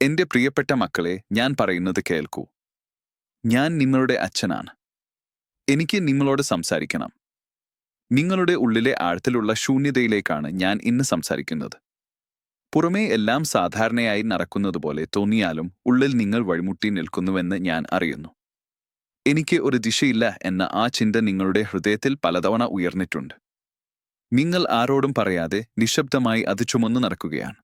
എന്റെ പ്രിയപ്പെട്ട മക്കളെ ഞാൻ പറയുന്നത് കേൾക്കൂ. ഞാൻ നിങ്ങളുടെ അച്ഛനാണ്. എനിക്ക് നിങ്ങളോട് സംസാരിക്കണം. നിങ്ങളുടെ ഉള്ളിലെ ആഴത്തിലുള്ള ശൂന്യതയിലേക്കാണ് ഞാൻ ഇന്ന് സംസാരിക്കുന്നത്. പുറമേ എല്ലാം സാധാരണയായി നടക്കുന്നതുപോലെ തോന്നിയാലും ഉള്ളിൽ നിങ്ങൾ വഴിമുട്ടി നിൽക്കുന്നുവെന്ന് ഞാൻ അറിയുന്നു. എനിക്ക് ഒരു ദിശയില്ല എന്ന ആ ചിന്ത നിങ്ങളുടെ ഹൃദയത്തിൽ പലതവണ ഉയർന്നിട്ടുണ്ട്. നിങ്ങൾ ആരോടും പറയാതെ നിശബ്ദമായി അത് ചുമന്നു നടക്കുകയാണ്.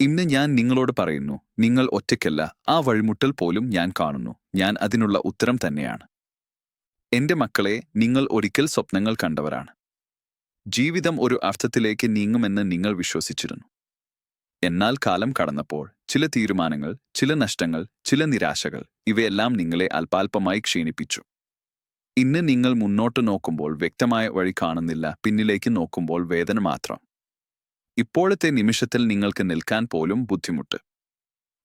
ഇന്ന് ഞാൻ നിങ്ങളോട് പറയുന്നു നിങ്ങൾ ഒറ്റയ്ക്കല്ല ആ വഴിമുട്ടൽ പോലും ഞാൻ കാണുന്നു ഞാൻ അതിനുള്ള ഉത്തരം തന്നെയാണ്. എന്റെ മക്കളെ നിങ്ങൾ ഒരിക്കൽ സ്വപ്നങ്ങൾ കണ്ടവരാണ്. ജീവിതം ഒരു അർത്ഥത്തിലേക്ക് നീങ്ങുമെന്ന് നിങ്ങൾ വിശ്വസിച്ചിരുന്നു. എന്നാൽ കാലം കടന്നപ്പോൾ ചില തീരുമാനങ്ങൾ ചില നഷ്ടങ്ങൾ ചില നിരാശകൾ ഇവയെല്ലാം നിങ്ങളെ അല്പാൽപമായി ക്ഷീണിപ്പിച്ചു. ഇന്ന് നിങ്ങൾ മുന്നോട്ട് നോക്കുമ്പോൾ വ്യക്തമായ വഴി കാണുന്നില്ല പിന്നിലേക്ക് നോക്കുമ്പോൾ വേദന മാത്രം. ഇപ്പോഴത്തെ നിമിഷത്തിൽ നിങ്ങൾക്ക് നിൽക്കാൻ പോലും ബുദ്ധിമുട്ട്.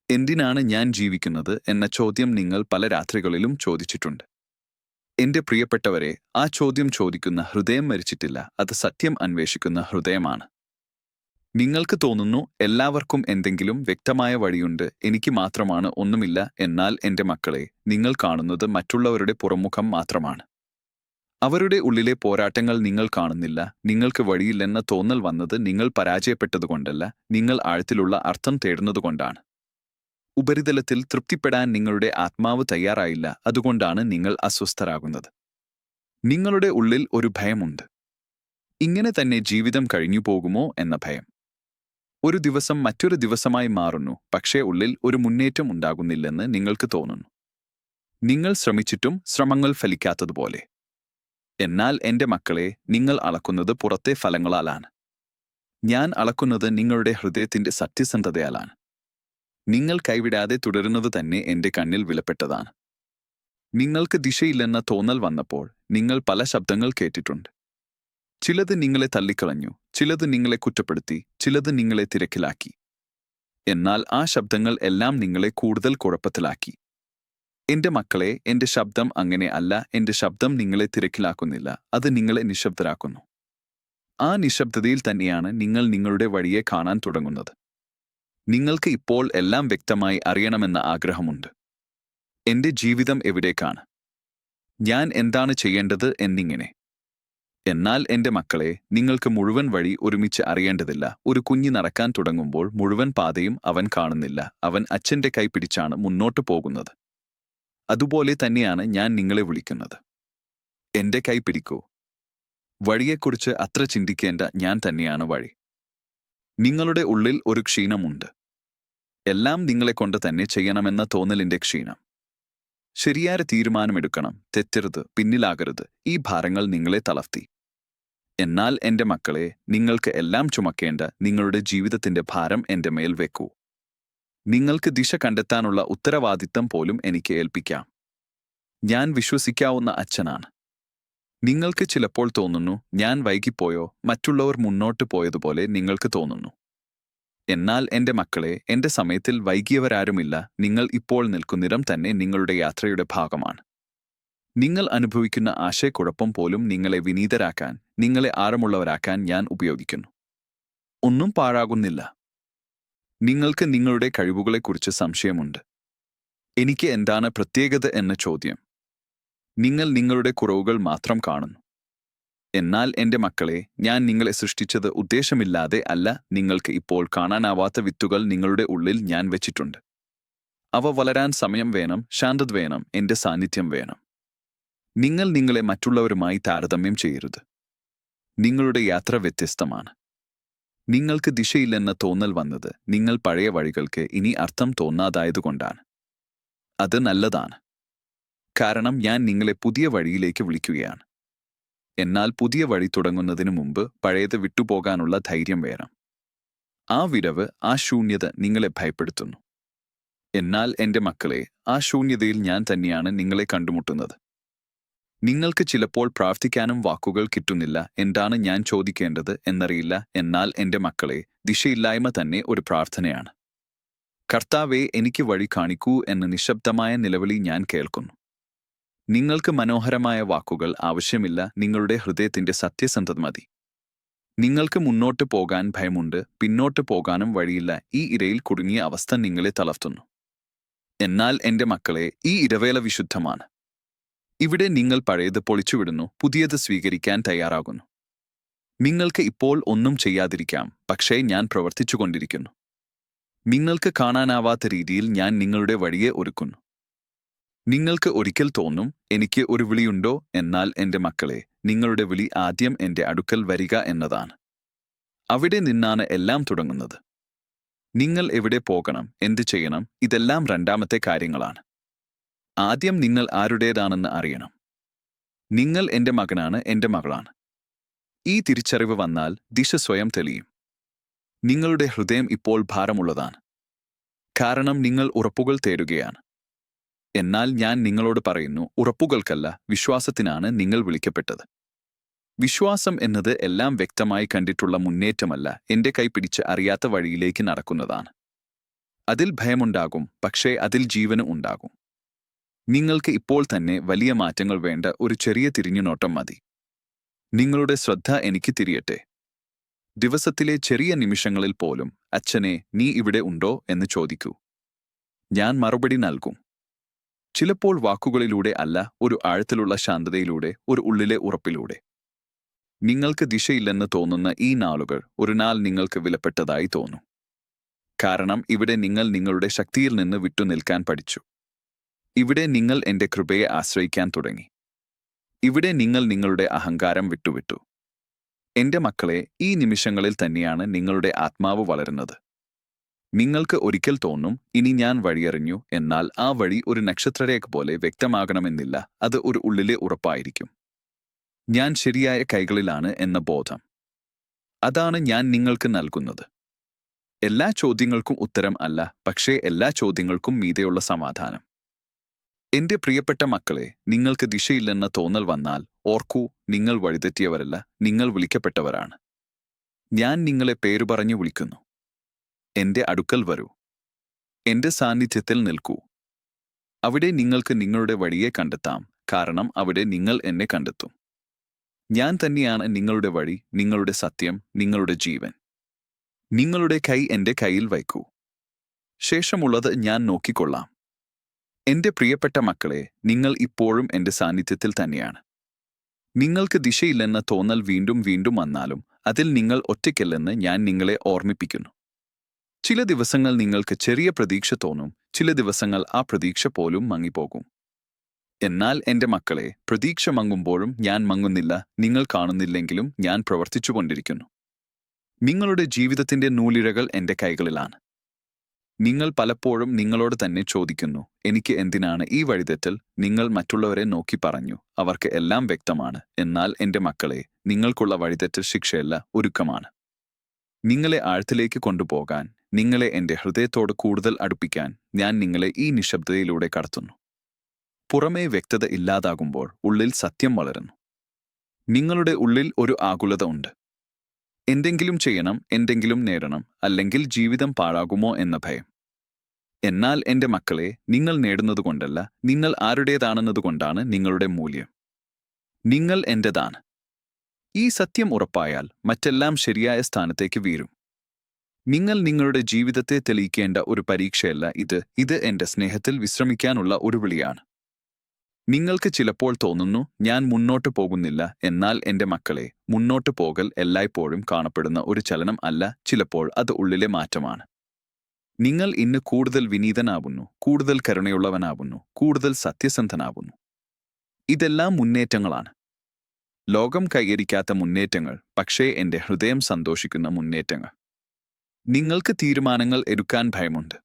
എന്തിനാണ് ഞാൻ ജീവിക്കുന്നത് എന്ന ചോദ്യം നിങ്ങൾ പല രാത്രികളിലും ചോദിച്ചിട്ടുണ്ട്. എന്റെ പ്രിയപ്പെട്ടവരെ ആ ചോദ്യം ചോദിക്കുന്ന ഹൃദയം മരിച്ചിട്ടില്ല അത് സത്യം അന്വേഷിക്കുന്ന ഹൃദയമാണ്. നിങ്ങൾക്ക് തോന്നുന്നു എല്ലാവർക്കും എന്തെങ്കിലും വ്യക്തമായ വഴിയുണ്ട് എനിക്ക് മാത്രമാണ് ഒന്നുമില്ല എന്നാൽ എന്റെ മക്കളെ നിങ്ങൾ കാണുന്നത് മറ്റുള്ളവരുടെ പുറമുഖം മാത്രമാണ്. അവരുടെ ഉള്ളിലെ പോരാട്ടങ്ങൾ നിങ്ങൾ കാണുന്നില്ല. നിങ്ങൾക്ക് വഴിയില്ലെന്ന തോന്നൽ വന്നത് നിങ്ങൾ പരാജയപ്പെട്ടതുകൊണ്ടല്ല നിങ്ങൾ ആഴത്തിലുള്ള അർത്ഥം തേടുന്നതുകൊണ്ടാണ്. ഉപരിതലത്തിൽ തൃപ്തിപ്പെടാൻ നിങ്ങളുടെ ആത്മാവ് തയ്യാറായില്ല അതുകൊണ്ടാണ് നിങ്ങൾ അസ്വസ്ഥരാകുന്നത്. നിങ്ങളുടെ ഉള്ളിൽ ഒരു ഭയമുണ്ട്. ഇങ്ങനെ തന്നെ ജീവിതം കഴിഞ്ഞു പോകുമോ എന്ന ഭയം. ഒരു ദിവസം മറ്റൊരു ദിവസമായി മാറുന്നു പക്ഷേ ഉള്ളിൽ ഒരു മുന്നേറ്റം ഉണ്ടാകുന്നില്ലെന്ന് നിങ്ങൾക്ക് തോന്നുന്നു. നിങ്ങൾ ശ്രമിച്ചിട്ടും ശ്രമങ്ങൾ ഫലിക്കാത്തതുപോലെ. എന്നാൽ എന്റെ മക്കളെ നിങ്ങൾ അളക്കുന്നത് പുറത്തെ ഫലങ്ങളാലാണ്. ഞാൻ അളക്കുന്നത് നിങ്ങളുടെ ഹൃദയത്തിന്റെ സത്യസന്ധതയാലാണ്. നിങ്ങൾ കൈവിടാതെ തുടരുന്നത് തന്നെ എന്റെ കണ്ണിൽ വിലപ്പെട്ടതാണ്. നിങ്ങൾക്ക് ദിശയില്ലെന്ന തോന്നൽ വന്നപ്പോൾ നിങ്ങൾ പല ശബ്ദങ്ങൾ കേട്ടിട്ടുണ്ട്. ചിലത് നിങ്ങളെ തള്ളിക്കളഞ്ഞു ചിലത് നിങ്ങളെ കുറ്റപ്പെടുത്തി ചിലത് നിങ്ങളെ തിരക്കിലാക്കി. എന്നാൽ ആ ശബ്ദങ്ങൾ എല്ലാം നിങ്ങളെ കൂടുതൽ കുഴപ്പത്തിലാക്കി. എന്റെ മക്കളെ എന്റെ ശബ്ദം അങ്ങനെ അല്ല. എന്റെ ശബ്ദം നിങ്ങളെ തിരക്കിലാക്കുന്നില്ല. അത് നിങ്ങളെ നിശബ്ദരാക്കുന്നു. ആ നിശബ്ദതയിൽ തന്നെയാണ് നിങ്ങൾ നിങ്ങളുടെ വഴിയെ കാണാൻ തുടങ്ങുന്നത്. നിങ്ങൾക്ക് ഇപ്പോൾ എല്ലാം വ്യക്തമായി അറിയണമെന്ന ആഗ്രഹമുണ്ട്. എന്റെ ജീവിതം എവിടേക്കാണ്? ഞാൻ എന്താണ് ചെയ്യേണ്ടത് എന്നിങ്ങനെ. എന്നാൽ എന്റെ മക്കളെ നിങ്ങൾക്ക് മുഴുവൻ വഴി ഒരുമിച്ച് അറിയേണ്ടതില്ല. ഒരു കുഞ്ഞ് നടക്കാൻ തുടങ്ങുമ്പോൾ മുഴുവൻ പാതയും അവൻ കാണുന്നില്ല. അവൻ അച്ഛന്റെ കൈ പിടിച്ചാണ് മുന്നോട്ടു പോകുന്നത്. അതുപോലെ തന്നെയാണ് ഞാൻ നിങ്ങളെ വിളിക്കുന്നത്. എന്റെ കൈ പിടിക്കൂ. വഴിയെക്കുറിച്ച് അത്ര ചിന്തിക്കേണ്ട ഞാൻ തന്നെയാണ് വഴി. നിങ്ങളുടെ ഉള്ളിൽ ഒരു ക്ഷീണമുണ്ട്. എല്ലാം നിങ്ങളെ കൊണ്ട് തന്നെ ചെയ്യണമെന്ന തോന്നലിന്റെ ക്ഷീണം. ശരിയായ തീരുമാനമെടുക്കണം തെറ്റരുത് പിന്നിലാകരുത് ഈ ഭാരങ്ങൾ നിങ്ങളെ തളർത്തി. എന്നാൽ എന്റെ മക്കളെ നിങ്ങൾക്ക് എല്ലാം ചുമക്കേണ്ട നിങ്ങളുടെ ജീവിതത്തിന്റെ ഭാരം എന്റെ മേൽ വെക്കൂ. നിങ്ങൾക്ക് ദിശ കണ്ടെത്താനുള്ള ഉത്തരവാദിത്തം പോലും എനിക്ക് ഏൽപ്പിക്കാം. ഞാൻ വിശ്വസിക്കാവുന്ന അച്ഛനാണ്. നിങ്ങൾക്ക് ചിലപ്പോൾ തോന്നുന്നു ഞാൻ വൈകിപ്പോയോ മറ്റുള്ളവർ മുന്നോട്ട് പോയതുപോലെ നിങ്ങൾക്ക് തോന്നുന്നു. എന്നാൽ എന്റെ മക്കളെ എന്റെ സമയത്തിൽ വൈകിയവരാരുമില്ല നിങ്ങൾ ഇപ്പോൾ നിൽക്കുന്നിടം തന്നെ നിങ്ങളുടെ യാത്രയുടെ ഭാഗമാണ്. നിങ്ങൾ അനുഭവിക്കുന്ന ആശയക്കുഴപ്പം പോലും നിങ്ങളെ വിനീതരാക്കാൻ നിങ്ങളെ ആഴമുള്ളവരാക്കാൻ ഞാൻ ഉപയോഗിക്കുന്നു. ഒന്നും പാഴാകുന്നില്ല. നിങ്ങൾക്ക് നിങ്ങളുടെ കഴിവുകളെക്കുറിച്ച് സംശയമുണ്ട്. എനിക്ക് എന്താണ് പ്രത്യേകത എന്ന ചോദ്യം. നിങ്ങൾ നിങ്ങളുടെ കുറവുകൾ മാത്രം കാണുന്നു. എന്നാൽ എന്റെ മക്കളെ ഞാൻ നിങ്ങളെ സൃഷ്ടിച്ചത് ഉദ്ദേശമില്ലാതെ അല്ല നിങ്ങൾക്ക് ഇപ്പോൾ കാണാനാവാത്ത വിത്തുകൾ നിങ്ങളുടെ ഉള്ളിൽ ഞാൻ വെച്ചിട്ടുണ്ട്. അവ വളരാൻ സമയം വേണം ശാന്തത വേണം എന്റെ സാന്നിധ്യം വേണം. നിങ്ങൾ നിങ്ങളെ മറ്റുള്ളവരുമായി താരതമ്യം ചെയ്യരുത്. നിങ്ങളുടെ യാത്ര വ്യത്യസ്തമാണ്. നിങ്ങൾക്ക് ദിശയില്ലെന്ന തോന്നൽ വന്നത് നിങ്ങൾ പഴയ വഴികൾക്ക് ഇനി അർത്ഥം തോന്നാതായതുകൊണ്ടാണ്. അത് നല്ലതാണ്. കാരണം ഞാൻ നിങ്ങളെ പുതിയ വഴിയിലേക്ക് വിളിക്കുകയാണ്. എന്നാൽ പുതിയ വഴി തുടങ്ങുന്നതിനു മുമ്പ് പഴയത് വിട്ടുപോകാനുള്ള ധൈര്യം വേണം. ആ വിരവ് ആ ശൂന്യത നിങ്ങളെ ഭയപ്പെടുത്തുന്നു. എന്നാൽ എന്റെ മക്കളെ ആ ശൂന്യതയിൽ ഞാൻ തന്നെയാണ് നിങ്ങളെ കണ്ടുമുട്ടുന്നത്. നിങ്ങൾക്ക് ചിലപ്പോൾ പ്രാർത്ഥിക്കാനും വാക്കുകൾ കിട്ടുന്നില്ല. എന്താണ് ഞാൻ ചോദിക്കേണ്ടത് എന്നറിയില്ല. എന്നാൽ എന്റെ മക്കളെ ദിശയില്ലായ്മ തന്നെ ഒരു പ്രാർത്ഥനയാണ്. കർത്താവെ എനിക്ക് വഴി കാണിക്കൂ എന്ന നിശബ്ദമായ നിലവിളി ഞാൻ കേൾക്കുന്നു. നിങ്ങൾക്ക് മനോഹരമായ വാക്കുകൾ ആവശ്യമില്ല. നിങ്ങളുടെ ഹൃദയത്തിന്റെ സത്യസന്ധത മതി. നിങ്ങൾക്ക് മുന്നോട്ട് പോകാൻ ഭയമുണ്ട്. പിന്നോട്ട് പോകാനും വഴിയില്ല. ഈ ഇരയിൽ കുടുങ്ങിയ അവസ്ഥ നിങ്ങളെ തളർത്തുന്നു. എന്നാൽ എന്റെ മക്കളെ ഈ ഇടവേള വിശുദ്ധമാണ്. ഇവിടെ നിങ്ങൾ പഴയത് പൊളിച്ചുവിടുന്നു പുതിയത് സ്വീകരിക്കാൻ തയ്യാറാകുന്നു. നിങ്ങൾക്ക് ഇപ്പോൾ ഒന്നും ചെയ്യാതിരിക്കാം പക്ഷേ ഞാൻ പ്രവർത്തിച്ചുകൊണ്ടിരിക്കുന്നു നിങ്ങൾക്ക് കാണാനാവാത്ത രീതിയിൽ ഞാൻ നിങ്ങളുടെ വഴിയെ ഒരുക്കുന്നു. നിങ്ങൾക്ക് ഒരിക്കൽ തോന്നും എനിക്ക് ഒരു വിളിയുണ്ടോ? എന്നാൽ എന്റെ മക്കളെ നിങ്ങളുടെ വിളി ആദ്യം എന്റെ അടുക്കൽ വരിക എന്നതാണ്. അവിടെ നിന്നാണ് എല്ലാം തുടങ്ങുന്നത്. നിങ്ങൾ എവിടെ പോകണം എന്ത് ചെയ്യണം ഇതെല്ലാം രണ്ടാമത്തെ കാര്യങ്ങളാണ്. ആദ്യം നിങ്ങൾ ആരുടേതാണെന്ന് അറിയണം. നിങ്ങൾ എന്റെ മകനാണ് എന്റെ മകളാണ്. ഈ തിരിച്ചറിവ് വന്നാൽ ദിശ സ്വയം തെളിയും. നിങ്ങളുടെ ഹൃദയം ഇപ്പോൾ ഭാരമുള്ളതാണ്. കാരണം നിങ്ങൾ ഉറപ്പുകൾ തേടുകയാണ്. എന്നാൽ ഞാൻ നിങ്ങളോട് പറയുന്നു ഉറപ്പുകൾക്കല്ല വിശ്വാസത്തിനാണ് നിങ്ങൾ വിളിക്കപ്പെട്ടത്. വിശ്വാസം എന്നത് എല്ലാം വ്യക്തമായി കണ്ടിട്ടുള്ള മുന്നേറ്റമല്ല എന്റെ കൈ പിടിച്ച് അറിയാത്ത വഴിയിലേക്ക് നടക്കുന്നതാണ്. അതിൽ ഭയമുണ്ടാകും പക്ഷേ അതിൽ ജീവനും ഉണ്ടാകും. നിങ്ങൾക്ക് ഇപ്പോൾ തന്നെ വലിയ മാറ്റങ്ങൾ വേണ്ട ഒരു ചെറിയ തിരിഞ്ഞുനോട്ടം മതി. നിങ്ങളുടെ ശ്രദ്ധ എനിക്ക് തിരിയട്ടെ. ദിവസത്തിലെ ചെറിയ നിമിഷങ്ങളിൽ പോലും അച്ഛനെ നീ ഇവിടെ ഉണ്ടോ? എന്ന് ചോദിക്കൂ. ഞാൻ മറുപടി നൽകും. ചിലപ്പോൾ വാക്കുകളിലൂടെ അല്ല ഒരു ആഴത്തിലുള്ള ശാന്തതയിലൂടെ ഒരു ഉള്ളിലെ ഉറപ്പിലൂടെ. നിങ്ങൾക്ക് ദിശയില്ലെന്ന് തോന്നുന്ന ഈ നാളുകൾ ഒരു നാൾ നിങ്ങൾക്ക് വിലപ്പെട്ടതായി തോന്നും. കാരണം ഇവിടെ നിങ്ങൾ നിങ്ങളുടെ ശക്തിയിൽ നിന്ന് വിട്ടുനിൽക്കാൻ പഠിച്ചു. ഇവിടെ നിങ്ങൾ എന്റെ കൃപയെ ആശ്രയിക്കാൻ തുടങ്ങി. ഇവിടെ നിങ്ങൾ നിങ്ങളുടെ അഹങ്കാരം വിട്ടുവിട്ടു. എന്റെ മക്കളെ ഈ നിമിഷങ്ങളിൽ തന്നെയാണ് നിങ്ങളുടെ ആത്മാവ് വളരുന്നത്. നിങ്ങൾക്ക് ഒരിക്കൽ തോന്നും ഇനി ഞാൻ വഴിയറിഞ്ഞു എന്നാൽ ആ വഴി ഒരു നക്ഷത്രരേഖ പോലെ വ്യക്തമാകണമെന്നില്ല അത് ഒരു ഉള്ളിലെ ഉറപ്പായിരിക്കും. ഞാൻ ശരിയായ കൈകളിലാണ് എന്ന ബോധം. അതാണ് ഞാൻ നിങ്ങൾക്ക് നൽകുന്നത്. എല്ലാ ചോദ്യങ്ങൾക്കും ഉത്തരം അല്ല പക്ഷേ എല്ലാ ചോദ്യങ്ങൾക്കും മീതെയുള്ള സമാധാനം. എന്റെ പ്രിയപ്പെട്ട മക്കളെ നിങ്ങൾക്ക് ദിശയില്ലെന്ന തോന്നൽ വന്നാൽ ഓർക്കൂ നിങ്ങൾ വഴിതെറ്റിയവരല്ല നിങ്ങൾ വിളിക്കപ്പെട്ടവരാണ്. ഞാൻ നിങ്ങളെ പേരു പറഞ്ഞു വിളിക്കുന്നു. എന്റെ അടുക്കൽ വരൂ. എന്റെ സാന്നിധ്യത്തിൽ നിൽക്കൂ. അവിടെ നിങ്ങൾക്ക് നിങ്ങളുടെ വഴിയെ കണ്ടെത്താം കാരണം അവിടെ നിങ്ങൾ എന്നെ കണ്ടെത്തും. ഞാൻ തന്നെയാണ് നിങ്ങളുടെ വഴി നിങ്ങളുടെ സത്യം നിങ്ങളുടെ ജീവൻ. നിങ്ങളുടെ കൈ എന്റെ കയ്യിൽ വയ്ക്കൂ. ശേഷമുള്ളത് ഞാൻ നോക്കിക്കൊള്ളാം. എന്റെ പ്രിയപ്പെട്ട മക്കളെ നിങ്ങൾ ഇപ്പോഴും എന്റെ സാന്നിധ്യത്തിൽ തന്നെയാണ്. നിങ്ങൾക്ക് ദിശയില്ലെന്ന തോന്നൽ വീണ്ടും വീണ്ടും വന്നാലും അതിൽ നിങ്ങൾ ഒറ്റയ്ക്കല്ലെന്ന് ഞാൻ നിങ്ങളെ ഓർമ്മിപ്പിക്കുന്നു. ചില ദിവസങ്ങൾ നിങ്ങൾക്ക് ചെറിയ പ്രതീക്ഷ തോന്നും ചില ദിവസങ്ങൾ ആ പ്രതീക്ഷ പോലും മങ്ങിപ്പോകും. എന്നാൽ എന്റെ മക്കളെ പ്രതീക്ഷ മങ്ങുമ്പോഴും ഞാൻ മങ്ങുന്നില്ല നിങ്ങൾ കാണുന്നില്ലെങ്കിലും ഞാൻ പ്രവർത്തിച്ചുകൊണ്ടിരിക്കുന്നു. നിങ്ങളുടെ ജീവിതത്തിന്റെ നൂലിഴകൾ എന്റെ കൈകളിലാണ്. നിങ്ങൾ പലപ്പോഴും നിങ്ങളോട് തന്നെ ചോദിക്കുന്നു എനിക്ക് എന്തിനാണ് ഈ വഴിതെറ്റൽ? നിങ്ങൾ മറ്റുള്ളവരെ നോക്കി പറഞ്ഞു അവർക്ക് എല്ലാം വ്യക്തമാണ്. എന്നാൽ എന്റെ മക്കളെ നിങ്ങൾക്കുള്ള വഴിതെറ്റൽ ശിക്ഷയല്ല ഒരുക്കമാണ്. നിങ്ങളെ ആഴത്തിലേക്ക് കൊണ്ടുപോകാൻ നിങ്ങളെ എന്റെ ഹൃദയത്തോട് കൂടുതൽ അടുപ്പിക്കാൻ ഞാൻ നിങ്ങളെ ഈ നിശബ്ദതയിലൂടെ കടത്തുന്നു. പുറമേ വ്യക്തത ഇല്ലാതാകുമ്പോൾ ഉള്ളിൽ സത്യം വളരുന്നു. നിങ്ങളുടെ ഉള്ളിൽ ഒരു ആകുലത ഉണ്ട്. എന്തെങ്കിലും ചെയ്യണം എന്തെങ്കിലും നേടണം അല്ലെങ്കിൽ ജീവിതം പാഴാകുമോ എന്ന ഭയം. എന്നാൽ എന്റെ മക്കളെ നിങ്ങൾ നേടുന്നതുകൊണ്ടല്ല നിങ്ങൾ ആരുടേതാണെന്നതുകൊണ്ടാണ് നിങ്ങളുടെ മൂല്യം. നിങ്ങൾ എന്റെതാണ് ഈ സത്യം ഉറപ്പായാൽ മറ്റെല്ലാം ശരിയായ സ്ഥാനത്തേക്ക് വീഴും. നിങ്ങൾ നിങ്ങളുടെ ജീവിതത്തെ തെളിയിക്കേണ്ട ഒരു പരീക്ഷയല്ല ഇത് ഇത് എന്റെ സ്നേഹത്തിൽ വിശ്രമിക്കാനുള്ള ഒരു വിളിയാണ്. നിങ്ങൾക്ക് ചിലപ്പോൾ തോന്നുന്നു ഞാൻ മുന്നോട്ട് പോകുന്നില്ല എന്നാൽ എന്റെ മക്കളെ മുന്നോട്ട് പോകൽ എല്ലായ്പ്പോഴും കാണപ്പെടുന്ന ഒരു ചലനം അല്ല ചിലപ്പോൾ അത് ഉള്ളിലെ മാറ്റമാണ്. നിങ്ങൾ ഇന്ന് കൂടുതൽ വിനീതനാവുന്നു കൂടുതൽ കരുണയുള്ളവനാവുന്നു കൂടുതൽ സത്യസന്ധനാവുന്നു ഇതെല്ലാം മുന്നേറ്റങ്ങളാണ്. ലോകം കൈകരിക്കാത്ത മുന്നേറ്റങ്ങൾ പക്ഷേ എന്റെ ഹൃദയം സന്തോഷിക്കുന്ന മുന്നേറ്റങ്ങൾ. നിങ്ങൾക്ക് തീരുമാനങ്ങൾ എടുക്കാൻ ഭയമുണ്ട്.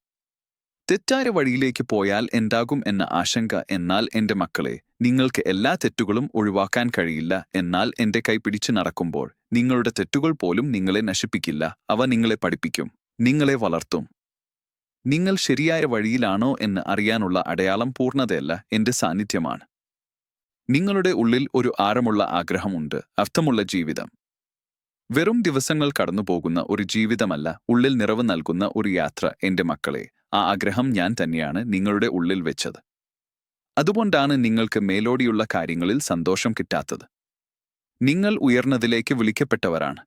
തെറ്റായ വഴിയിലേക്ക് പോയാൽ എന്താകും എന്ന ആശങ്ക എന്നാൽ എന്റെ മക്കളെ നിങ്ങൾക്ക് എല്ലാ തെറ്റുകളും ഒഴിവാക്കാൻ കഴിയില്ല എന്നാൽ എന്റെ കൈപിടിച്ച് നടക്കുമ്പോൾ നിങ്ങളുടെ തെറ്റുകൾ പോലും നിങ്ങളെ നശിപ്പിക്കില്ല അവ നിങ്ങളെ പഠിപ്പിക്കും നിങ്ങളെ വളർത്തും. നിങ്ങൾ ശരിയായ വഴിയിലാണോ എന്ന് അറിയാനുള്ള അടയാളം പൂർണതയല്ല എന്റെ സാന്നിധ്യമാണ്. നിങ്ങളുടെ ഉള്ളിൽ ഒരു ആഴമുള്ള ആഗ്രഹമുണ്ട് അർത്ഥമുള്ള ജീവിതം. വെറും ദിവസങ്ങൾ കടന്നുപോകുന്ന ഒരു ജീവിതമല്ല ഉള്ളിൽ നിറവ് നൽകുന്ന ഒരു യാത്ര എന്റെ മക്കളെ. ആ ആഗ്രഹം ഞാൻ തന്നെയാണ് നിങ്ങളുടെ ഉള്ളിൽ വെച്ചത്. അതുകൊണ്ടാണ് നിങ്ങൾക്ക് മേലോടിയുള്ള കാര്യങ്ങളിൽ സന്തോഷം കിട്ടാത്തത്. നിങ്ങൾ ഉയർന്നതിലേക്ക് വിളിക്കപ്പെട്ടവരാണ്.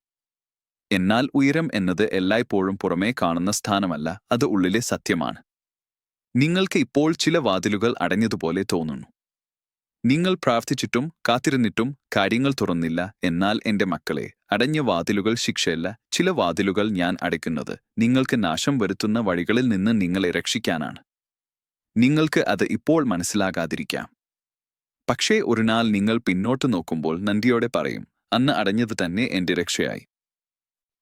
എന്നാൽ ഉയരം എന്നത് എല്ലായ്പ്പോഴും പുറമേ കാണുന്ന സ്ഥാനമല്ല അത് ഉള്ളിലെ സത്യമാണ്. നിങ്ങൾക്ക് ഇപ്പോൾ ചില വാതിലുകൾ അടഞ്ഞതുപോലെ തോന്നുന്നു. നിങ്ങൾ പ്രാർത്ഥിച്ചിട്ടും കാത്തിരുന്നിട്ടും കാര്യങ്ങൾ തുറന്നില്ല എന്നാൽ എന്റെ മക്കളെ അടഞ്ഞ വാതിലുകൾ ശിക്ഷയല്ല ചില വാതിലുകൾ ഞാൻ അടയ്ക്കുന്നത് നിങ്ങൾക്ക് നാശം വരുത്തുന്ന വഴികളിൽ നിന്ന് നിങ്ങളെ രക്ഷിക്കാനാണ്. നിങ്ങൾക്ക് അത് ഇപ്പോൾ മനസ്സിലാകാതിരിക്കാം. പക്ഷേ ഒരു നാൾ നിങ്ങൾ പിന്നോട്ട് നോക്കുമ്പോൾ നന്ദിയോടെ പറയും അന്ന് അടഞ്ഞത് തന്നെ എന്റെ രക്ഷയായി.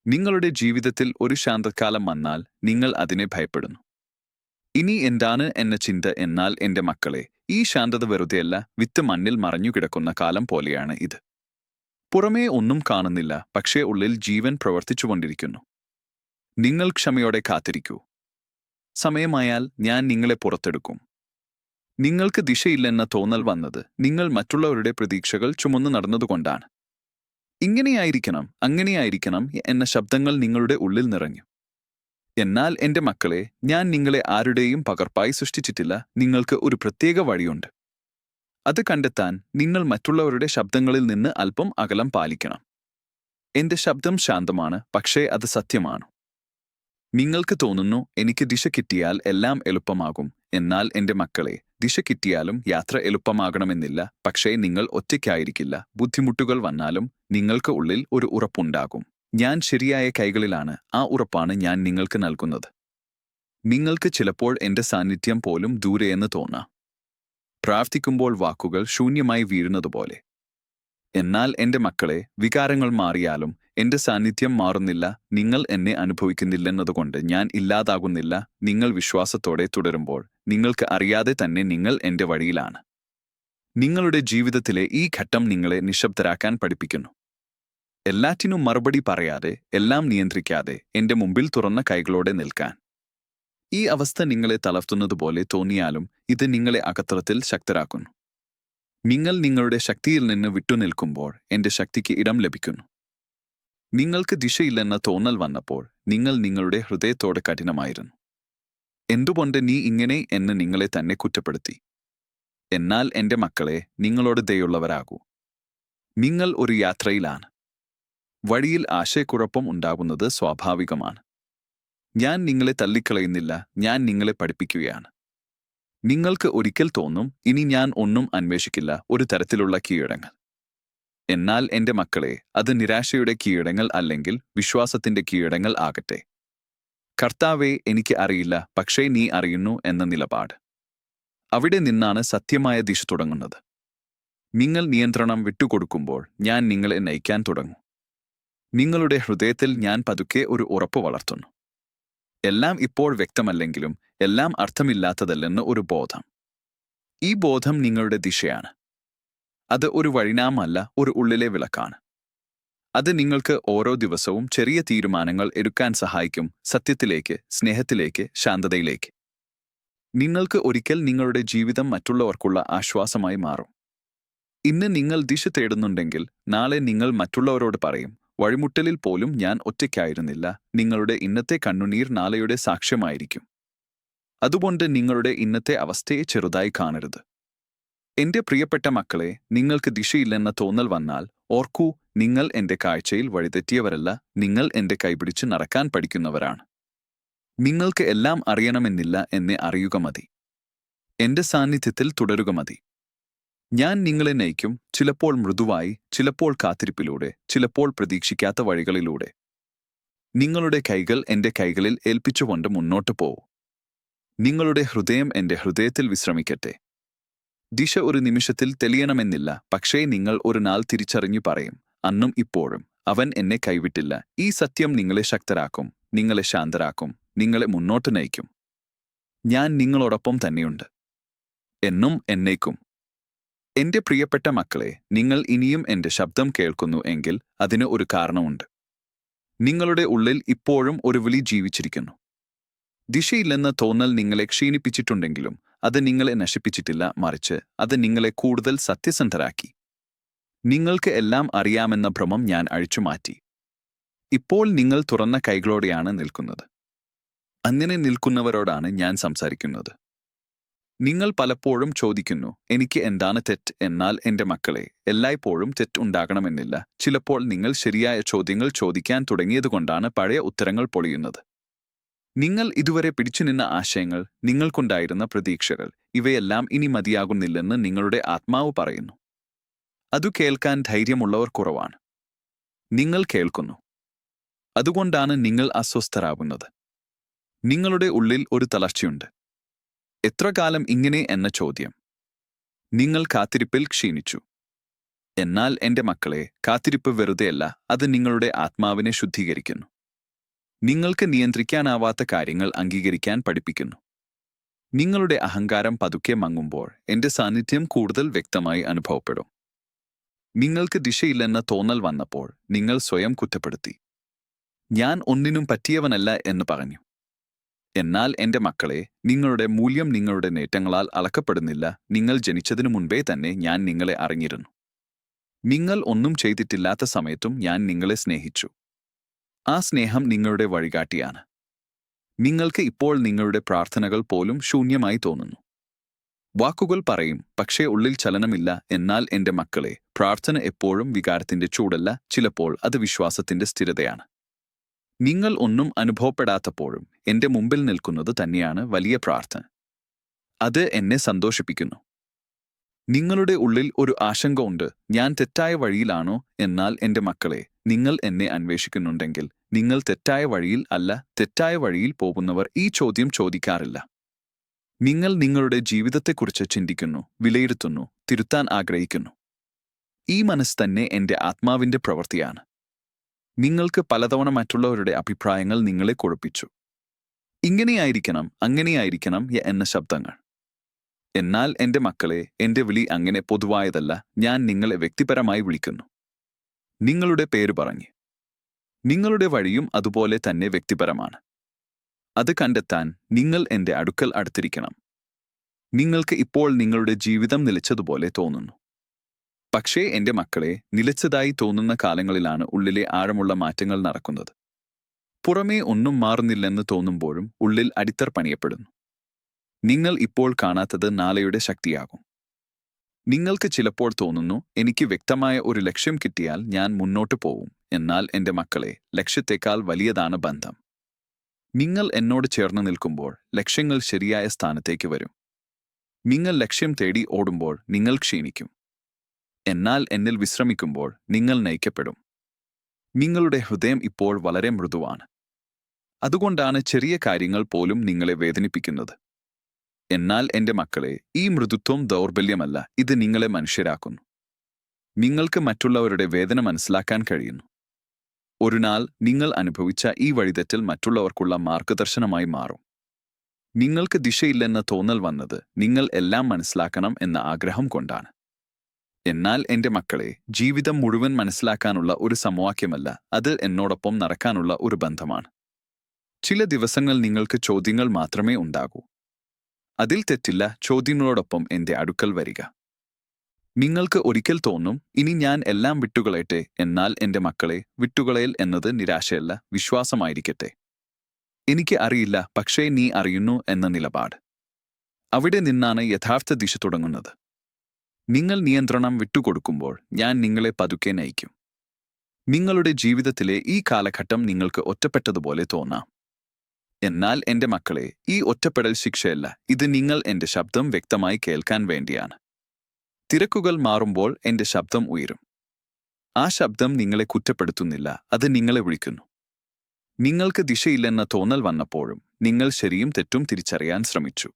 നിങ്ങളുടെ ജീവിതത്തിൽ ഒരു ശാന്തകാലം വന്നാൽ നിങ്ങൾ അതിനെ ഭയപ്പെടുന്നു. ഇനി എന്താണ് എന്ന ചിന്ത എന്നാൽ എന്റെ മക്കളെ ഈ ശാന്തത വെറുതെയല്ല വിത്ത് മണ്ണിൽ മറഞ്ഞു കിടക്കുന്ന കാലം പോലെയാണ് ഇത്. പുറമേ ഒന്നും കാണുന്നില്ല പക്ഷേ ഉള്ളിൽ ജീവൻ പ്രവർത്തിച്ചുകൊണ്ടിരിക്കുന്നു. നിങ്ങൾ ക്ഷമയോടെ കാത്തിരിക്കൂ. സമയമായാൽ ഞാൻ നിങ്ങളെ പുറത്തെടുക്കും. നിങ്ങൾക്ക് ദിശയില്ലെന്ന തോന്നൽ വന്നത് നിങ്ങൾ മറ്റുള്ളവരുടെ പ്രതീക്ഷകൾ ചുമന്നു നടന്നതുകൊണ്ടാണ്. ഇങ്ങനെയായിരിക്കണം അങ്ങനെയായിരിക്കണം എന്ന ശബ്ദങ്ങൾ നിങ്ങളുടെ ഉള്ളിൽ നിറഞ്ഞു. എന്നാൽ എന്റെ മക്കളെ ഞാൻ നിങ്ങളെ ആരുടെയും പകർപ്പായി സൃഷ്ടിച്ചിട്ടില്ല നിങ്ങൾക്ക് ഒരു പ്രത്യേക വഴിയുണ്ട്. അത് കണ്ടെത്താൻ നിങ്ങൾ മറ്റുള്ളവരുടെ ശബ്ദങ്ങളിൽ നിന്ന് അല്പം അകലം പാലിക്കണം. എന്റെ ശബ്ദം ശാന്തമാണ് പക്ഷേ അത് സത്യമാണ്. നിങ്ങൾക്ക് തോന്നുന്നു എനിക്ക് ദിശ കിട്ടിയാൽ എല്ലാം എളുപ്പമാകും എന്നാൽ എന്റെ മക്കളെ ദിശ കിട്ടിയാലും യാത്ര എളുപ്പമാകണമെന്നില്ല പക്ഷേ നിങ്ങൾ ഒറ്റയ്ക്കായിരിക്കില്ല ബുദ്ധിമുട്ടുകൾ വന്നാലും നിങ്ങൾക്ക് ഉള്ളിൽ ഒരു ഉറപ്പുണ്ടാകും. ഞാൻ ശരിയായ കൈകളിലാണ്. ആ ഉറപ്പാണ് ഞാൻ നിങ്ങൾക്ക് നൽകുന്നത്. നിങ്ങൾക്ക് ചിലപ്പോൾ എന്റെ സാന്നിധ്യം പോലും ദൂരെയെന്ന് തോന്നാം. പ്രാർത്ഥിക്കുമ്പോൾ വാക്കുകൾ ശൂന്യമായി വീഴുന്നതുപോലെ. എന്നാൽ എന്റെ മക്കളെ വികാരങ്ങൾ മാറിയാലും എന്റെ സാന്നിധ്യം മാറുന്നില്ല നിങ്ങൾ എന്നെ അനുഭവിക്കുന്നില്ലെന്നതുകൊണ്ട് ഞാൻ ഇല്ലാതാകുന്നില്ല നിങ്ങൾ വിശ്വാസത്തോടെ തുടരുമ്പോൾ നിങ്ങൾക്ക് അറിയാതെ തന്നെ നിങ്ങൾ എന്റെ വഴിയിലാണ്. നിങ്ങളുടെ ജീവിതത്തിലെ ഈ ഘട്ടം നിങ്ങളെ നിശബ്ദരാക്കാൻ പഠിപ്പിക്കുന്നു. എല്ലാറ്റിനും മറുപടി പറയാതെ എല്ലാം നിയന്ത്രിക്കാതെ എന്റെ മുമ്പിൽ തുറന്ന കൈകളോടെ നിൽക്കാൻ. ഈ അവസ്ഥ നിങ്ങളെ തളർത്തുന്നതുപോലെ തോന്നിയാലും ഇത് നിങ്ങളെ അകത്രത്തിൽ ശക്തരാക്കുന്നു. നിങ്ങൾ നിങ്ങളുടെ ശക്തിയിൽ നിന്ന് വിട്ടുനിൽക്കുമ്പോൾ എന്റെ ശക്തിക്ക് ഇടം ലഭിക്കുന്നു. നിങ്ങൾക്ക് ദിശയില്ലെന്ന തോന്നൽ വന്നപ്പോൾ നിങ്ങൾ നിങ്ങളുടെ ഹൃദയത്തോട് കഠിനമായിരുന്നു. എന്തുകൊണ്ട് നീ ഇങ്ങനെ എന്ന് നിങ്ങളെ തന്നെ കുറ്റപ്പെടുത്തി? എന്നാൽ എന്റെ മക്കളെ നിങ്ങളോട് ദയുള്ളവരാകൂ. നിങ്ങൾ ഒരു യാത്രയിലാണ്. വഴിയിൽ ആശയക്കുഴപ്പം ഉണ്ടാകുന്നത് സ്വാഭാവികമാണ്. ഞാൻ നിങ്ങളെ തള്ളിക്കളയുന്നില്ല ഞാൻ നിങ്ങളെ പഠിപ്പിക്കുകയാണ്. നിങ്ങൾക്ക് ഒരിക്കൽ തോന്നും ഇനി ഞാൻ ഒന്നും അന്വേഷിക്കില്ല ഒരു തരത്തിലുള്ള കീഴടങ്ങൾ എന്നാൽ എന്റെ മക്കളെ അത് നിരാശയുടെ കീഴടങ്ങൾ അല്ലെങ്കിൽ വിശ്വാസത്തിന്റെ കീഴടങ്ങൾ ആകട്ടെ. കർത്താവെ എനിക്ക് അറിയില്ല പക്ഷേ നീ അറിയുന്നു എന്ന നിലപാട്. അവിടെ നിന്നാണ് സത്യമായ ദിശ തുടങ്ങുന്നത്. നിങ്ങൾ നിയന്ത്രണം വിട്ടുകൊടുക്കുമ്പോൾ ഞാൻ നിങ്ങളെ നയിക്കാൻ തുടങ്ങും. നിങ്ങളുടെ ഹൃദയത്തിൽ ഞാൻ പതുക്കെ ഒരു ഉറപ്പ് വളർത്തുന്നു. എല്ലാം ഇപ്പോൾ വ്യക്തമല്ലെങ്കിലും എല്ലാം അർത്ഥമില്ലാത്തതല്ലെന്ന് ഒരു ബോധം. ഈ ബോധം നിങ്ങളുടെ ദിശയാണ്. അത് ഒരു വഴിനാമല്ല ഒരു ഉള്ളിലെ വിളക്കാണ്. അത് നിങ്ങൾക്ക് ഓരോ ദിവസവും ചെറിയ തീരുമാനങ്ങൾ എടുക്കാൻ സഹായിക്കും സത്യത്തിലേക്ക് സ്നേഹത്തിലേക്ക് ശാന്തതയിലേക്ക്. നിങ്ങൾക്ക് ഒരിക്കൽ നിങ്ങളുടെ ജീവിതം മറ്റുള്ളവർക്കുള്ള ആശ്വാസമായി മാറും. ഇന്ന് നിങ്ങൾ ദിശ തേടുന്നുണ്ടെങ്കിൽ നാളെ നിങ്ങൾ മറ്റുള്ളവരോട് പറയും വഴിമുട്ടലിൽ പോലും ഞാൻ ഒറ്റയ്ക്കായിരുന്നില്ല. നിങ്ങളുടെ ഇന്നത്തെ കണ്ണുനീർ നാളെയുടെ സാക്ഷ്യമായിരിക്കും. അതുകൊണ്ട് നിങ്ങളുടെ ഇന്നത്തെ അവസ്ഥയെ ചെറുതായി കാണരുത്. എന്റെ പ്രിയപ്പെട്ട മക്കളെ നിങ്ങൾക്ക് ദിശയില്ലെന്ന തോന്നൽ വന്നാൽ ഓർക്കൂ നിങ്ങൾ എന്റെ കാഴ്ചയിൽ വഴിതെറ്റിയവരല്ല നിങ്ങൾ എന്റെ കൈപിടിച്ച് നടക്കാൻ പഠിക്കുന്നവരാണ്. നിങ്ങൾക്ക് എല്ലാം അറിയണമെന്നില്ല എന്നെ അറിയുക മതി. എന്റെ സാന്നിധ്യത്തിൽ തുടരുക മതി. ഞാൻ നിങ്ങളെ നയിക്കും ചിലപ്പോൾ മൃദുവായി ചിലപ്പോൾ കാത്തിരിപ്പിലൂടെ ചിലപ്പോൾ പ്രതീക്ഷിക്കാത്ത വഴികളിലൂടെ. നിങ്ങളുടെ കൈകൾ എന്റെ കൈകളിൽ ഏൽപ്പിച്ചുകൊണ്ട് മുന്നോട്ട് പോവും. നിങ്ങളുടെ ഹൃദയം എന്റെ ഹൃദയത്തിൽ വിശ്രമിക്കട്ടെ. ദിശ ഒരു നിമിഷത്തിൽ തെളിയണമെന്നില്ല പക്ഷേ നിങ്ങൾ ഒരു നാൾ തിരിച്ചറിഞ്ഞു പറയും അന്നും ഇപ്പോഴും അവൻ എന്നെ കൈവിട്ടില്ല. ഈ സത്യം നിങ്ങളെ ശക്തരാക്കും നിങ്ങളെ ശാന്തരാക്കും നിങ്ങളെ മുന്നോട്ട് നയിക്കും. ഞാൻ നിങ്ങളോടൊപ്പം തന്നെയുണ്ട്. എന്നും എന്നേക്കും. എന്റെ പ്രിയപ്പെട്ട മക്കളെ നിങ്ങൾ ഇനിയും എന്റെ ശബ്ദം കേൾക്കുന്നു എങ്കിൽ അതിന് ഒരു കാരണമുണ്ട്. നിങ്ങളുടെ ഉള്ളിൽ ഇപ്പോഴും ഒരു വിളി ജീവിച്ചിരിക്കുന്നു. ദിശയില്ലെന്ന തോന്നൽ നിങ്ങളെ ക്ഷീണിപ്പിച്ചിട്ടുണ്ടെങ്കിലും അത് നിങ്ങളെ നശിപ്പിച്ചിട്ടില്ല മറിച്ച് അത് നിങ്ങളെ കൂടുതൽ സത്യസന്ധരാക്കി. നിങ്ങൾക്ക് എല്ലാം അറിയാമെന്ന ഭ്രമം ഞാൻ അഴിച്ചുമാറ്റി. ഇപ്പോൾ നിങ്ങൾ തുറന്ന കൈകളോടെയാണ് നിൽക്കുന്നത്. അങ്ങനെ നിൽക്കുന്നവരോടാണ് ഞാൻ സംസാരിക്കുന്നത്. നിങ്ങൾ പലപ്പോഴും ചോദിക്കുന്നു എനിക്ക് എന്താണ് തെറ്റ്? എന്നാൽ എന്റെ മക്കളെ എല്ലായ്പ്പോഴും തെറ്റ് ഉണ്ടാകണമെന്നില്ല. ചിലപ്പോൾ നിങ്ങൾ ശരിയായ ചോദ്യങ്ങൾ ചോദിക്കാൻ തുടങ്ങിയതുകൊണ്ടാണ് പഴയ ഉത്തരങ്ങൾ പൊളിയുന്നത്. നിങ്ങൾ ഇതുവരെ പിടിച്ചുനിന്ന ആശയങ്ങൾ നിങ്ങൾക്കുണ്ടായിരുന്ന പ്രതീക്ഷകൾ ഇവയെല്ലാം ഇനി മതിയാകുന്നില്ലെന്ന് നിങ്ങളുടെ ആത്മാവ് പറയുന്നു. അതു കേൾക്കാൻ ധൈര്യമുള്ളവർ കുറവാണ്. നിങ്ങൾ കേൾക്കുന്നു. അതുകൊണ്ടാണ് നിങ്ങൾ അസ്വസ്ഥരാകുന്നത്. നിങ്ങളുടെ ഉള്ളിൽ ഒരു തളർച്ചയുണ്ട്. എത്ര കാലം ഇങ്ങനെ എന്ന ചോദ്യം. നിങ്ങൾ കാത്തിരിപ്പിൽ ക്ഷീണിച്ചു. എന്നാൽ എന്റെ മക്കളെ കാത്തിരിപ്പ് വെറുതെയല്ല അത് നിങ്ങളുടെ ആത്മാവിനെ ശുദ്ധീകരിക്കുന്നു. നിങ്ങൾക്ക് നിയന്ത്രിക്കാനാവാത്ത കാര്യങ്ങൾ അംഗീകരിക്കാൻ പഠിപ്പിക്കുന്നു. നിങ്ങളുടെ അഹങ്കാരം പതുക്കെ മങ്ങുമ്പോൾ എന്റെ സാന്നിധ്യം കൂടുതൽ വ്യക്തമായി അനുഭവപ്പെടും. നിങ്ങൾക്ക് ദിശയില്ലെന്ന തോന്നൽ വന്നപ്പോൾ നിങ്ങൾ സ്വയം കുറ്റപ്പെടുത്തി. ഞാൻ ഒന്നിനും പറ്റിയവനല്ല എന്ന് പറഞ്ഞു. എന്നാൽ എന്റെ മക്കളെ നിങ്ങളുടെ മൂല്യം നിങ്ങളുടെ നേട്ടങ്ങളാൽ അളക്കപ്പെടുന്നില്ല. നിങ്ങൾ ജനിച്ചതിനു മുൻപേ തന്നെ ഞാൻ നിങ്ങളെ അറിഞ്ഞിരുന്നു. നിങ്ങൾ ഒന്നും ചെയ്തിട്ടില്ലാത്ത സമയത്തും ഞാൻ നിങ്ങളെ സ്നേഹിച്ചു. ആ സ്നേഹം നിങ്ങളുടെ വഴികാട്ടിയാണ്. നിങ്ങൾക്ക് ഇപ്പോൾ നിങ്ങളുടെ പ്രാർത്ഥനകൾ പോലും ശൂന്യമായി തോന്നുന്നു. വാക്കുകൾ പറയും പക്ഷേ ഉള്ളിൽ ചലനമില്ല. എന്നാൽ എന്റെ മക്കളെ പ്രാർത്ഥന എപ്പോഴും വികാരത്തിന്റെ ചൂടല്ല. ചിലപ്പോൾ അത് വിശ്വാസത്തിന്റെ സ്ഥിരതയാണ്. നിങ്ങൾ ഒന്നും അനുഭവപ്പെടാത്തപ്പോഴും എന്റെ മുമ്പിൽ നിൽക്കുന്നത് തന്നെയാണ് വലിയ പ്രാർത്ഥന. അത് എന്നെ സന്തോഷിപ്പിക്കുന്നു. നിങ്ങളുടെ ഉള്ളിൽ ഒരു ആശങ്ക ഉണ്ട് ഞാൻ തെറ്റായ വഴിയിലാണോ? എന്നാൽ എന്റെ മക്കളെ നിങ്ങൾ എന്നെ അന്വേഷിക്കുന്നുണ്ടെങ്കിൽ നിങ്ങൾ തെറ്റായ വഴിയിൽ അല്ല തെറ്റായ വഴിയിൽ പോകുന്നവർ ഈ ചോദ്യം ചോദിക്കാറില്ല. നിങ്ങൾ നിങ്ങളുടെ ജീവിതത്തെക്കുറിച്ച് ചിന്തിക്കുന്നു വിലയിരുത്തുന്നു തിരുത്താൻ ആഗ്രഹിക്കുന്നു. ഈ മനസ്സ് തന്നെ എന്റെ ആത്മാവിന്റെ പ്രവൃത്തിയാണ്. നിങ്ങൾക്ക് പലതവണ മറ്റുള്ളവരുടെ അഭിപ്രായങ്ങൾ നിങ്ങളെ കുഴപ്പിച്ചു. ഇങ്ങനെയായിരിക്കണം അങ്ങനെയായിരിക്കണം എന്ന ശബ്ദങ്ങൾ. എന്നാൽ എന്റെ മക്കളെ എന്റെ വിളി അങ്ങനെ പൊതുവായതല്ല ഞാൻ നിങ്ങളെ വ്യക്തിപരമായി വിളിക്കുന്നു. നിങ്ങളുടെ പേര് പറഞ്ഞു. നിങ്ങളുടെ വഴിയും അതുപോലെ തന്നെ വ്യക്തിപരമാണ്. അത് കണ്ടെത്താൻ നിങ്ങൾ എന്റെ അടുക്കൽ അടുത്തിരിക്കണം. നിങ്ങൾക്ക് ഇപ്പോൾ നിങ്ങളുടെ ജീവിതം നിലച്ചതുപോലെ തോന്നുന്നു. പക്ഷേ എന്റെ മക്കളെ നിലച്ചതായി തോന്നുന്ന കാലങ്ങളിലാണ് ഉള്ളിലെ ആഴമുള്ള മാറ്റങ്ങൾ നടക്കുന്നത്. പുറമേ ഒന്നും മാറുന്നില്ലെന്ന് തോന്നുമ്പോഴും ഉള്ളിൽ അടിത്തർ പണിയപ്പെടുന്നു. നിങ്ങൾ ഇപ്പോൾ കാണാത്തത് നാളെയുടെ ശക്തിയാകും. നിങ്ങൾക്ക് ചിലപ്പോൾ തോന്നുന്നു എനിക്ക് വ്യക്തമായ ഒരു ലക്ഷ്യം കിട്ടിയാൽ ഞാൻ മുന്നോട്ട് പോവും. എന്നാൽ എന്റെ മക്കളെ ലക്ഷ്യത്തേക്കാൾ വലിയതാണ് ബന്ധം. നിങ്ങൾ എന്നോട് ചേർന്ന് നിൽക്കുമ്പോൾ ലക്ഷ്യങ്ങൾ ശരിയായ സ്ഥാനത്തേക്ക് വരും. നിങ്ങൾ ലക്ഷ്യം തേടി ഓടുമ്പോൾ നിങ്ങൾ ക്ഷീണിക്കും. എന്നാൽ എന്നിൽ വിശ്രമിക്കുമ്പോൾ നിങ്ങൾ നയിക്കപ്പെടും. നിങ്ങളുടെ ഹൃദയം ഇപ്പോൾ വളരെ മൃദുവാണ്. അതുകൊണ്ടാണ് ചെറിയ കാര്യങ്ങൾ പോലും നിങ്ങളെ വേദനിപ്പിക്കുന്നത്. എന്നാൽ എന്റെ മക്കളെ ഈ മൃദുത്വം ദൗർബല്യമല്ല ഇത് നിങ്ങളെ മനുഷ്യരാക്കുന്നു. നിങ്ങൾക്ക് മറ്റുള്ളവരുടെ വേദന മനസ്സിലാക്കാൻ കഴിയുന്നു. ഒരു നാൾ നിങ്ങൾ അനുഭവിച്ച ഈ വഴിതെറ്റൽ മറ്റുള്ളവർക്കുള്ള മാർഗദർശനമായി മാറും. നിങ്ങൾക്ക് ദിശയില്ലെന്ന തോന്നൽ വന്നത് നിങ്ങൾ എല്ലാം മനസ്സിലാക്കണം എന്ന ആഗ്രഹം കൊണ്ടാണ്. എന്നാൽ എന്റെ മക്കളെ ജീവിതം മുഴുവൻ മനസ്സിലാക്കാനുള്ള ഒരു സമവാക്യമല്ല അത് എന്നോടൊപ്പം നടക്കാനുള്ള ഒരു ബന്ധമാണ്. ചില ദിവസങ്ങൾ നിങ്ങൾക്ക് ചോദ്യങ്ങൾ മാത്രമേ ഉണ്ടാകൂ. അതിൽ തെറ്റില്ല ചോദ്യങ്ങളോടൊപ്പം എന്റെ അടുക്കൽ വരിക. നിങ്ങൾക്ക് ഒരിക്കൽ തോന്നും ഇനി ഞാൻ എല്ലാം വിട്ടുകളയട്ടെ എന്നാൽ എന്റെ മക്കളെ വിട്ടുകളയൽ എന്നത് നിരാശയല്ല വിശ്വാസമായിരിക്കട്ടെ. എനിക്ക് അറിയില്ല പക്ഷേ നീ അറിയുന്നു എന്ന നിലപാട്. അവിടെ നിന്നാണ് യഥാർത്ഥ ദിശ തുടങ്ങുന്നത്. നിങ്ങൾ നിയന്ത്രണം വിട്ടുകൊടുക്കുമ്പോൾ ഞാൻ നിങ്ങളെ പതുക്കെ നയിക്കും. നിങ്ങളുടെ ജീവിതത്തിലെ ഈ കാലഘട്ടം നിങ്ങൾക്ക് ഒറ്റപ്പെട്ടതുപോലെ തോന്നാം. എന്നാൽ എന്റെ മക്കളെ ഈ ഒറ്റപ്പെടൽ ശിക്ഷയല്ല ഇത് നിങ്ങൾ എന്റെ ശബ്ദം വ്യക്തമായി കേൾക്കാൻ വേണ്ടിയാണ്. തിരക്കുകൾ മാറുമ്പോൾ എന്റെ ശബ്ദം ഉയരും. ആ ശബ്ദം നിങ്ങളെ കുറ്റപ്പെടുത്തുന്നില്ല അത് നിങ്ങളെ വിളിക്കുന്നു. നിങ്ങൾക്ക് ദിശയില്ലെന്ന തോന്നൽ വന്നപ്പോഴും നിങ്ങൾ ശരിയും തെറ്റും തിരിച്ചറിയാൻ ശ്രമിച്ചു.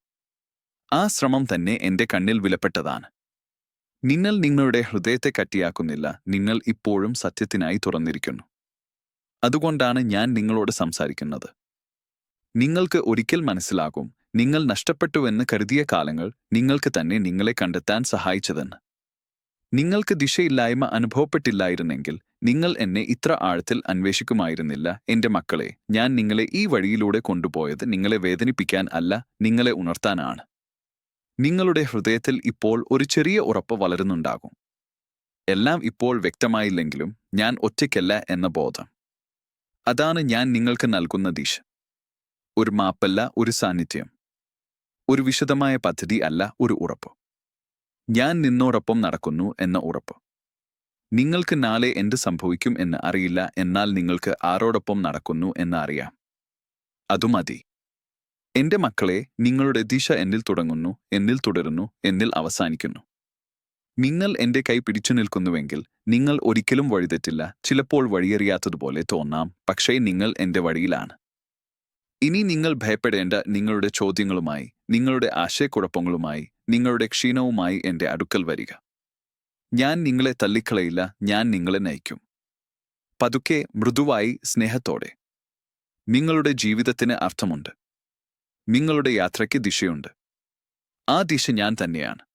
ആ ശ്രമം തന്നെ എന്റെ കണ്ണിൽ വിലപ്പെട്ടതാണ്. നിങ്ങൾ നിങ്ങളുടെ ഹൃദയത്തെ കട്ടിയാക്കുന്നില്ല. നിങ്ങൾ ഇപ്പോഴും സത്യത്തിനായി തുറന്നിരിക്കുന്നു. അതുകൊണ്ടാണ് ഞാൻ നിങ്ങളോട് സംസാരിക്കുന്നത്. നിങ്ങൾക്ക് ഒരിക്കൽ മനസ്സിലാകും നിങ്ങൾ നഷ്ടപ്പെട്ടുവെന്ന് കരുതിയ കാലങ്ങൾ നിങ്ങൾക്ക് തന്നെ നിങ്ങളെ കണ്ടെത്താൻ സഹായിച്ചതെന്ന്. നിങ്ങൾക്ക് ദിശയില്ലായ്മ അനുഭവപ്പെട്ടില്ലായിരുന്നെങ്കിൽ നിങ്ങൾ എന്നെ ഇത്ര ആഴത്തിൽ അന്വേഷിക്കുമായിരുന്നില്ല. എന്റെ മക്കളെ ഞാൻ നിങ്ങളെ ഈ വഴിയിലൂടെ കൊണ്ടുപോയത് നിങ്ങളെ വേദനിപ്പിക്കാൻ അല്ല നിങ്ങളെ ഉണർത്താനാണ്. നിങ്ങളുടെ ഹൃദയത്തിൽ ഇപ്പോൾ ഒരു ചെറിയ ഉറപ്പ് വളരുന്നുണ്ടാകും. എല്ലാം ഇപ്പോൾ വ്യക്തമായില്ലെങ്കിലും ഞാൻ ഒറ്റയ്ക്കല്ല എന്ന ബോധം. അതാണ് ഞാൻ നിങ്ങൾക്ക് നൽകുന്ന ദിശ. ഒരു മാപ്പല്ല ഒരു സാന്നിധ്യം. ഒരു വിശദമായ പദ്ധതി അല്ല ഒരു ഉറപ്പ്. ഞാൻ നിന്നോടൊപ്പം നടക്കുന്നു എന്ന ഉറപ്പ്. നിങ്ങൾക്ക് നാളെ എന്ത് സംഭവിക്കും എന്ന് അറിയില്ല എന്നാൽ നിങ്ങൾക്ക് ആരോടൊപ്പം നടക്കുന്നു എന്ന് അറിയാം. അതു മതി. എന്റെ മക്കളെ നിങ്ങളുടെ ദിശ എന്നിൽ തുടങ്ങുന്നു എന്നിൽ തുടരുന്നു എന്നിൽ അവസാനിക്കുന്നു. നിങ്ങൾ എന്റെ കൈ പിടിച്ചു നിൽക്കുന്നുവെങ്കിൽ നിങ്ങൾ ഒരിക്കലും വഴിതെറ്റില്ല ചിലപ്പോൾ വഴിയറിയാത്തതുപോലെ തോന്നാം പക്ഷേ നിങ്ങൾ എന്റെ വഴിയിലാണ്. ഇനി നിങ്ങൾ ഭയപ്പെടേണ്ട നിങ്ങളുടെ ചോദ്യങ്ങളുമായി നിങ്ങളുടെ ആശയക്കുഴപ്പങ്ങളുമായി നിങ്ങളുടെ ക്ഷീണവുമായി എന്റെ അടുക്കൽ വരിക. ഞാൻ നിങ്ങളെ തള്ളിക്കളയില്ല ഞാൻ നിങ്ങളെ നയിക്കും. പതുക്കെ മൃദുവായി സ്നേഹത്തോടെ. നിങ്ങളുടെ ജീവിതത്തിന് അർത്ഥമുണ്ട്. നിങ്ങളുടെ യാത്രയ്ക്ക് ദിശയുണ്ട്. ആ ദിശ ഞാൻ തന്നെയാണ്.